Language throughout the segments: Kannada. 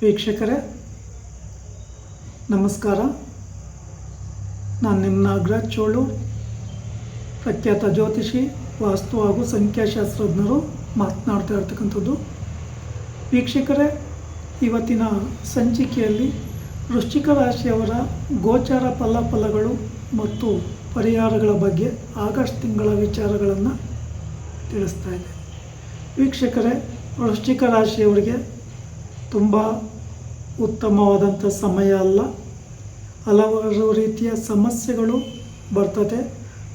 ವೀಕ್ಷಕರೇ, ನಮಸ್ಕಾರ. ನಾನು ನಿಮ್ಮ ನಾಗರಾಜ್ ಚೋಳು, ಪ್ರಖ್ಯಾತ ಜ್ಯೋತಿಷಿ, ವಾಸ್ತು ಹಾಗೂ ಸಂಖ್ಯಾಶಾಸ್ತ್ರಜ್ಞರು ಮಾತನಾಡ್ತಾ ಇರ್ತಕ್ಕಂಥದ್ದು. ವೀಕ್ಷಕರೇ, ಇವತ್ತಿನ ಸಂಚಿಕೆಯಲ್ಲಿ ವೃಶ್ಚಿಕ ರಾಶಿಯವರ ಗೋಚಾರ ಫಲಾಫಲಗಳು ಮತ್ತು ಪರಿಹಾರಗಳ ಬಗ್ಗೆ ಆಗಸ್ಟ್ ತಿಂಗಳ ವಿಚಾರಗಳನ್ನು ತಿಳಿಸ್ತಾ ಇದೆ ವೀಕ್ಷಕರೇ, ವೃಶ್ಚಿಕ ರಾಶಿಯವರಿಗೆ ತುಂಬ ಉತ್ತಮವಾದಂಥ ಸಮಯ ಅಲ್ಲ. ಹಲವಾರು ರೀತಿಯ ಸಮಸ್ಯೆಗಳು ಬರ್ತದೆ.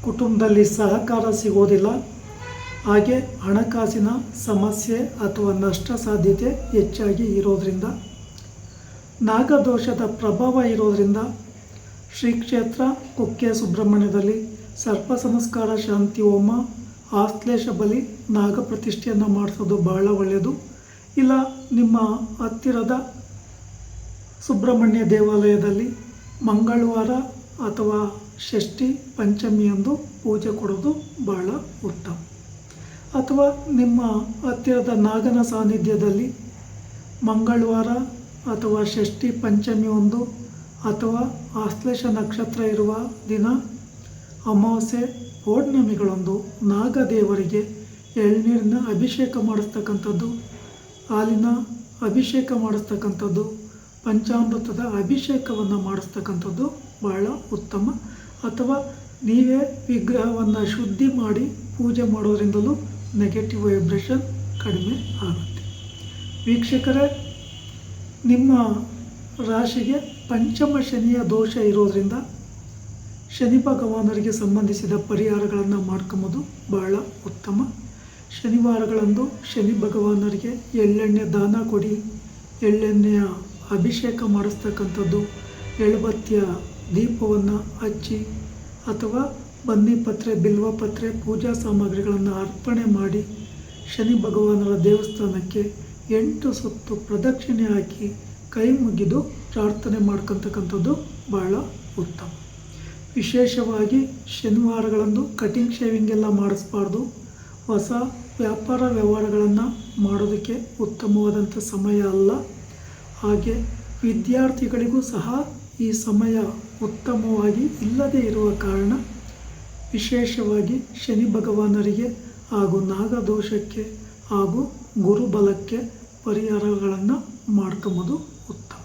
ಕುಟುಂಬದಲ್ಲಿ ಸಹಕಾರ ಸಿಗೋದಿಲ್ಲ. ಹಾಗೆ ಹಣಕಾಸಿನ ಸಮಸ್ಯೆ ಅಥವಾ ನಷ್ಟ ಸಾಧ್ಯತೆ ಹೆಚ್ಚಾಗಿ ಇರೋದರಿಂದ, ನಾಗದೋಷದ ಪ್ರಭಾವ ಇರೋದರಿಂದ ಶ್ರೀ ಕ್ಷೇತ್ರ ಕುಕ್ಕೆ ಸುಬ್ರಹ್ಮಣ್ಯದಲ್ಲಿ ಸರ್ಪ ಸಂಸ್ಕಾರ ಶಾಂತಿ ಹೋಮ ಆಶ್ಲೇಷ ಬಲಿ ನಾಗಪ್ರತಿಷ್ಠೆಯನ್ನು ಮಾಡಿಸೋದು ಬಹಳ ಒಳ್ಳೆಯದು ಇಲ್ಲ, ನಿಮ್ಮ ಹತ್ತಿರದ ಸುಬ್ರಹ್ಮಣ್ಯ ದೇವಾಲಯದಲ್ಲಿ ಮಂಗಳವಾರ ಅಥವಾ ಷಷ್ಠಿ ಪಂಚಮಿಯಂದು ಪೂಜೆ ಕೊಡೋದು ಬಹಳ ಉತ್ತಮ. ಅಥವಾ ನಿಮ್ಮ ಹತ್ತಿರದ ನಾಗನ ಸಾನ್ನಿಧ್ಯದಲ್ಲಿ ಮಂಗಳವಾರ ಅಥವಾ ಷಷ್ಠಿ ಪಂಚಮಿ ಒಂದು ಅಥವಾ ಆಶ್ಲೇಷ ನಕ್ಷತ್ರ ಇರುವ ದಿನ ಅಮಾವಾಸ್ಯೆ, ಪೌರ್ಣಮಿಗಳೊಂದು ನಾಗದೇವರಿಗೆ ಎಳ್ನೀರಿನ ಅಭಿಷೇಕ ಮಾಡಿಸ್ತಕ್ಕಂಥದ್ದು ಹಾಲಿನ ಅಭಿಷೇಕ ಮಾಡಿಸ್ತಕ್ಕಂಥದ್ದು, ಪಂಚಾಮೃತದ ಅಭಿಷೇಕವನ್ನು ಮಾಡಿಸ್ತಕ್ಕಂಥದ್ದು ಬಹಳ ಉತ್ತಮ. ಅಥವಾ ನೀವೇ ವಿಗ್ರಹವನ್ನು ಶುದ್ಧಿ ಮಾಡಿ ಪೂಜೆ ಮಾಡೋದ್ರಿಂದಲೂ ನೆಗೆಟಿವ್ ವೈಬ್ರೇಷನ್ ಕಡಿಮೆ ಆಗುತ್ತೆ. ವೀಕ್ಷಕರೇ, ನಿಮ್ಮ ರಾಶಿಗೆ ಪಂಚಮ ಶನಿಯ ದೋಷ ಇರೋದರಿಂದ ಶನಿ ಭಗವಾನರಿಗೆ ಸಂಬಂಧಿಸಿದ ಪರಿಹಾರಗಳನ್ನು ಮಾಡ್ಕೊಂಬೋದು ಬಹಳ ಉತ್ತಮ. ಶನಿವಾರಗಳಂದು ಶನಿ ಭಗವಾನರಿಗೆ ಎಳ್ಳೆಣ್ಣೆ ದಾನ ಕೊಡಿ. ಎಳ್ಳೆಣ್ಣೆಯ ಅಭಿಷೇಕ ಮಾಡಿಸ್ತಕ್ಕಂಥದ್ದು ಎಳುಬತ್ತಿಯ ದೀಪವನ್ನು ಹಚ್ಚಿ ಅಥವಾ ಬನ್ನಿಪತ್ರೆ ಬಿಲ್ವಪತ್ರೆ ಪೂಜಾ ಸಾಮಗ್ರಿಗಳನ್ನು ಅರ್ಪಣೆ ಮಾಡಿ ಶನಿ ಭಗವಾನರ ದೇವಸ್ಥಾನಕ್ಕೆ ಎಂಟು ಸುತ್ತು ಪ್ರದಕ್ಷಿಣೆ ಹಾಕಿ ಕೈ ಮುಗಿದು ಪ್ರಾರ್ಥನೆ ಮಾಡ್ಕೊತಕ್ಕಂಥದ್ದು ಬಹಳ ಉತ್ತಮ. ವಿಶೇಷವಾಗಿ ಶನಿವಾರಗಳಂದು ಕಟಿಂಗ್ ಶೇವಿಂಗ್ ಎಲ್ಲ ಮಾಡಿಸ್ಬಾರ್ದು. ಹೊಸ ವ್ಯಾಪಾರ ವ್ಯವಹಾರಗಳನ್ನು ಮಾಡೋದಕ್ಕೆ ಉತ್ತಮವಾದಂಥ ಸಮಯ ಅಲ್ಲ. ಹಾಗೆ ವಿದ್ಯಾರ್ಥಿಗಳಿಗೂ ಸಹ ಈ ಸಮಯ ಉತ್ತಮವಾಗಿ ಇಲ್ಲದೇ ಇರುವ ಕಾರಣ ವಿಶೇಷವಾಗಿ ಶನಿ ಭಗವಾನರಿಗೆ ಹಾಗೂ ನಾಗದೋಷಕ್ಕೆ ಹಾಗೂ ಗುರುಬಲಕ್ಕೆ ಪರಿಹಾರಗಳನ್ನು ಮಾಡ್ಕೊಂಬೋದು ಉತ್ತಮ.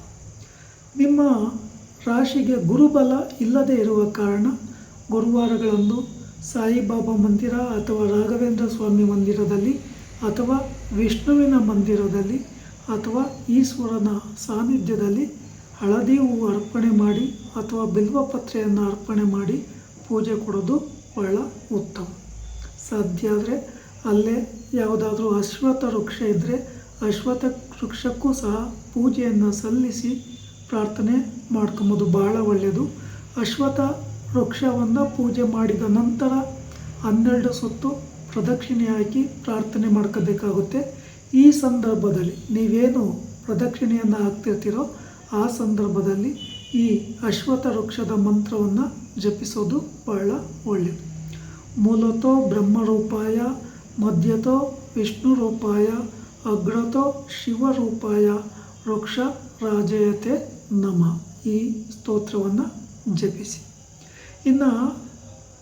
ನಿಮ್ಮ ರಾಶಿಗೆ ಗುರುಬಲ ಇಲ್ಲದೇ ಇರುವ ಕಾರಣ ಗುರುವಾರಗಳಂದು ಸಾಯಿಬಾಬಾ ಮಂದಿರ ಅಥವಾ ರಾಘವೇಂದ್ರ ಸ್ವಾಮಿ ಮಂದಿರದಲ್ಲಿ ಅಥವಾ ವಿಷ್ಣುವಿನ ಮಂದಿರದಲ್ಲಿ ಅಥವಾ ಈಶ್ವರನ ಸಾನ್ನಿಧ್ಯದಲ್ಲಿ ಹಳದಿ ಹೂವು ಅರ್ಪಣೆ ಮಾಡಿ ಅಥವಾ ಬಿಲ್ವಪತ್ರೆಯನ್ನು ಅರ್ಪಣೆ ಮಾಡಿ ಪೂಜೆ ಕೊಡೋದು ಬಹಳ ಉತ್ತಮ. ಸಾಧ್ಯ ಆದರೆ ಅಲ್ಲೇ ಯಾವುದಾದ್ರೂ ಅಶ್ವತ್ಥ ವೃಕ್ಷ ಇದ್ದರೆ ಅಶ್ವತ್ಥ ವೃಕ್ಷಕ್ಕೂ ಸಹ ಪೂಜೆಯನ್ನು ಸಲ್ಲಿಸಿ ಪ್ರಾರ್ಥನೆ ಮಾಡ್ಕೊಂಬೋದು, ಬಹಳ ಒಳ್ಳೆಯದು. ಅಶ್ವತ್ಥ ವೃಕ್ಷವನ್ನು ಪೂಜೆ ಮಾಡಿದ ನಂತರ ಹನ್ನೆರಡು ಸುತ್ತು ಪ್ರದಕ್ಷಿಣೆ ಹಾಕಿ ಪ್ರಾರ್ಥನೆ ಮಾಡ್ಕೋಬೇಕಾಗುತ್ತೆ. ಈ ಸಂದರ್ಭದಲ್ಲಿ ನೀವೇನು ಪ್ರದಕ್ಷಿಣೆಯನ್ನು ಹಾಕ್ತಿರ್ತೀರೋ ಆ ಸಂದರ್ಭದಲ್ಲಿ ಈ ಅಶ್ವಥ ವೃಕ್ಷದ ಮಂತ್ರವನ್ನು ಜಪಿಸೋದು ಬಹಳ ಒಳ್ಳೆಯದು ಮೂಲತೋ ಬ್ರಹ್ಮರೂಪಾಯ, ಮಧ್ಯತೋ ವಿಷ್ಣು ರೂಪಾಯ ಅಗ್ರತೋ ಶಿವರೂಪಾಯ, ವೃಕ್ಷ ರಾಜಯತೆ ನಮ. ಈ ಸ್ತೋತ್ರವನ್ನು ಜಪಿಸಿ. ಇನ್ನು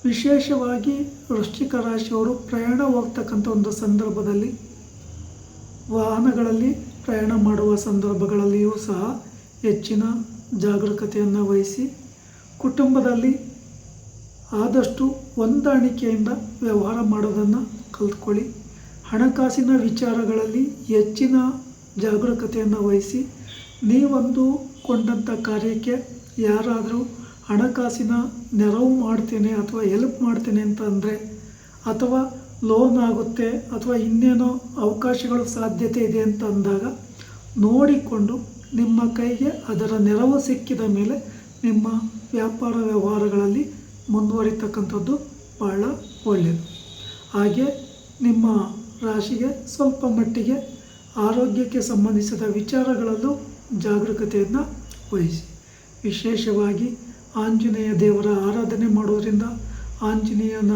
ವಿಶೇಷವಾಗಿ ವೃಶ್ಚಿಕ ರಾಶಿಯವರು ಪ್ರಯಾಣ ಹೋಗ್ತಕ್ಕಂಥ ಒಂದು ಸಂದರ್ಭದಲ್ಲಿ, ವಾಹನಗಳಲ್ಲಿ ಪ್ರಯಾಣ ಮಾಡುವ ಸಂದರ್ಭಗಳಲ್ಲಿಯೂ ಸಹ ಹೆಚ್ಚಿನ ಜಾಗರೂಕತೆಯನ್ನು ವಹಿಸಿ, ಕುಟುಂಬದಲ್ಲಿ ಆದಷ್ಟು ಹೊಂದಾಣಿಕೆಯಿಂದ ವ್ಯವಹಾರ ಮಾಡೋದನ್ನು ಕಲ್ತ್ಕೊಳ್ಳಿ. ಹಣಕಾಸಿನ ವಿಚಾರಗಳಲ್ಲಿ ಹೆಚ್ಚಿನ ಜಾಗರೂಕತೆಯನ್ನು ವಹಿಸಿ, ನೀವೊಂದು ಕೊಂಡಂಥ ಕಾರ್ಯಕ್ಕೆ ಯಾರಾದರೂ ಹಣಕಾಸಿನ ನೆರವು ಮಾಡ್ತೇನೆ ಅಥವಾ ಹೆಲ್ಪ್ ಮಾಡ್ತೇನೆ ಅಂತ ಅಂದರೆ ಅಥವಾ ಲೋನ್ ಆಗುತ್ತೆ ಅಥವಾ ಇನ್ನೇನೋ ಅವಕಾಶಗಳು ಸಾಧ್ಯತೆ ಇದೆ ಅಂತ ಅಂದಾಗ ನೋಡಿಕೊಂಡು ನಿಮ್ಮ ಕೈಗೆ ಅದರ ನೆರವು ಸಿಕ್ಕಿದ ಮೇಲೆ ನಿಮ್ಮ ವ್ಯಾಪಾರ ವ್ಯವಹಾರಗಳಲ್ಲಿ ಮುಂದುವರಿತಕ್ಕಂಥದ್ದು ಬಹಳ ಒಳ್ಳೆಯದು ಹಾಗೆ ನಿಮ್ಮ ರಾಶಿಗೆ ಸ್ವಲ್ಪ ಮಟ್ಟಿಗೆ ಆರೋಗ್ಯಕ್ಕೆ ಸಂಬಂಧಿಸಿದ ವಿಚಾರಗಳಲ್ಲೂ ಜಾಗರೂಕತೆಯನ್ನು ವಹಿಸಿ. ವಿಶೇಷವಾಗಿ ಆಂಜನೇಯ ದೇವರ ಆರಾಧನೆ ಮಾಡೋದರಿಂದ, ಆಂಜನೇಯನ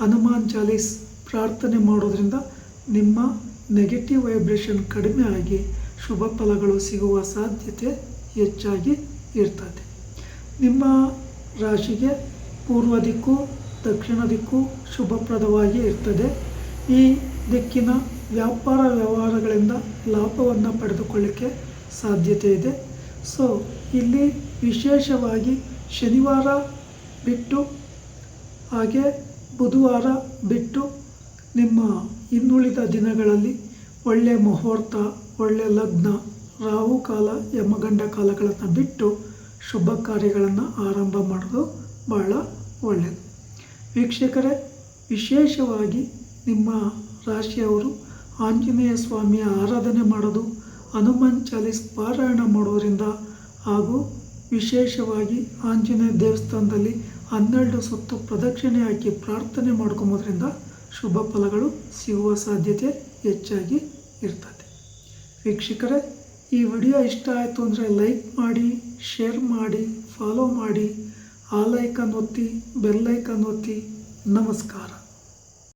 ಹನುಮಾನ್ ಚಾಲೀಸ್ ಪ್ರಾರ್ಥನೆ ಮಾಡೋದರಿಂದ ನಿಮ್ಮ ನೆಗೆಟಿವ್ ವೈಬ್ರೇಷನ್ ಕಡಿಮೆ ಆಗಿ ಶುಭ ಫಲಗಳು ಸಿಗುವ ಸಾಧ್ಯತೆ ಹೆಚ್ಚಾಗಿ ಇರ್ತದೆ. ನಿಮ್ಮ ರಾಶಿಗೆ ಪೂರ್ವ ದಿಕ್ಕು, ದಕ್ಷಿಣ ದಿಕ್ಕು ಶುಭಪ್ರದವಾಗಿ ಇರ್ತದೆ. ಈ ದಿಕ್ಕಿನ ವ್ಯಾಪಾರ ವ್ಯವಹಾರಗಳಿಂದ ಲಾಭವನ್ನು ಪಡೆದುಕೊಳ್ಳಿಕ್ಕೆ ಸಾಧ್ಯತೆ ಇದೆ. ಸೊ ಇಲ್ಲಿ ವಿಶೇಷವಾಗಿ ಶನಿವಾರ ಬಿಟ್ಟು, ಹಾಗೆ ಬುಧವಾರ ಬಿಟ್ಟು ನಿಮ್ಮ ಇನ್ನುಳಿದ ದಿನಗಳಲ್ಲಿ ಒಳ್ಳೆಯ ಮುಹೂರ್ತ ಒಳ್ಳೆಯ ಲಗ್ನ, ರಾಹು ಕಾಲ, ಯಮಗಂಡ ಕಾಲಗಳನ್ನು ಬಿಟ್ಟು ಶುಭ ಕಾರ್ಯಗಳನ್ನು ಆರಂಭ ಮಾಡೋದು ಬಹಳ ಒಳ್ಳೆಯದು ವೀಕ್ಷಕರೇ, ವಿಶೇಷವಾಗಿ ನಿಮ್ಮ ರಾಶಿಯವರು ಆಂಜನೇಯ ಸ್ವಾಮಿಯ ಆರಾಧನೆ ಮಾಡೋದು, ಹನುಮಾನ್ ಚಾಲೀಸ್ ಪಾರಾಯಣ ಮಾಡೋದರಿಂದ ಹಾಗೂ ವಿಶೇಷವಾಗಿ ಆಂಜನೇಯ ದೇವಸ್ಥಾನದಲ್ಲಿ ಹನ್ನೆರಡು ಸುತ್ತು ಪ್ರದಕ್ಷಿಣೆ ಹಾಕಿ ಪ್ರಾರ್ಥನೆ ಮಾಡ್ಕೊಂಬೋದ್ರಿಂದ ಶುಭ ಫಲಗಳು ಸಿಗುವ ಸಾಧ್ಯತೆ ಹೆಚ್ಚಾಗಿ ಇರ್ತದೆ. ವೀಕ್ಷಕರೇ, ಈ ವಿಡಿಯೋ ಇಷ್ಟ ಆಯಿತು ಅಂದರೆ ಲೈಕ್ ಮಾಡಿ, ಶೇರ್ ಮಾಡಿ, ಫಾಲೋ ಮಾಡಿ, ಆ ಲೈಕನ್ ಒತ್ತಿ ಬೆಲ್ಲೈಕನ್ ಒತ್ತಿ. ನಮಸ್ಕಾರ.